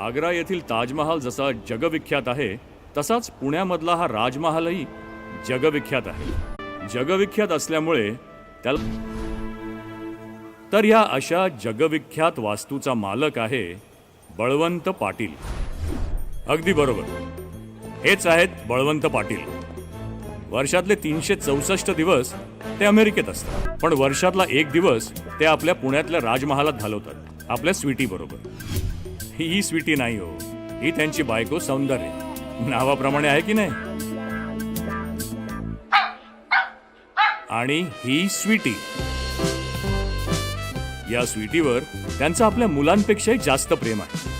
आग्रा येथील ताजमहाल जसा जगविख्यात आहे तसाच पुण्यामधला हा राजमहालही जगविख्यात आहे. जगविख्यात असल्यामुळे त्याला तर या अशा जगविख्यात वास्तूचा मालक आहे बळवंत पाटील. अगदी बरोबर. हेच आहेत बळवंत पाटील. वर्षातले तीनशे चौसष्ट दिवस ते अमेरिकेत असतात. पण वर्षातला एक दिवस ते आपल्या पुण्यातल्या राजमहालात घालवतात. आपल्या स्वीटी बरोबर ही स्वीटी नाही हो. ही त्यांची बायको सौंदर्य. नावाप्रमाणे आहे की नाही? आणि ही स्वीटी. या स्वीटीवर त्यांचं आपल्या मुलांपेक्षाही जास्त प्रेम आहे.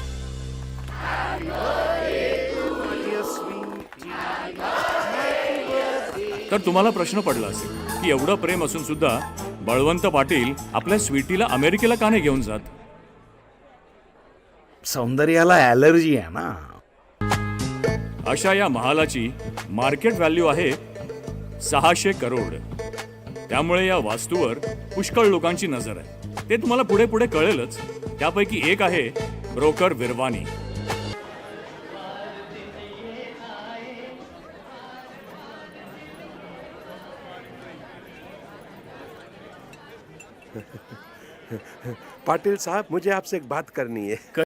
तर तुम्हाला प्रश्न पडला असेल की एवढं प्रेम असून सुद्धा बळवंत पाटील आपल्या स्वीटीला अमेरिकेला का नाही घेऊन जात? सौंदर्याला ॲलर्जी आहे ना. अशा या महालाची मार्केट व्हॅल्यू आहे सहाशे करोड. त्यामुळे या वास्तूवर पुष्कळ लोकांची नजर आहे. ते तुम्हाला पुढे पुढे कळेलच. त्यापैकी एक आहे ब्रोकर विरवानी. पाटिल साहब मुझे आपसे एक बात करनी है।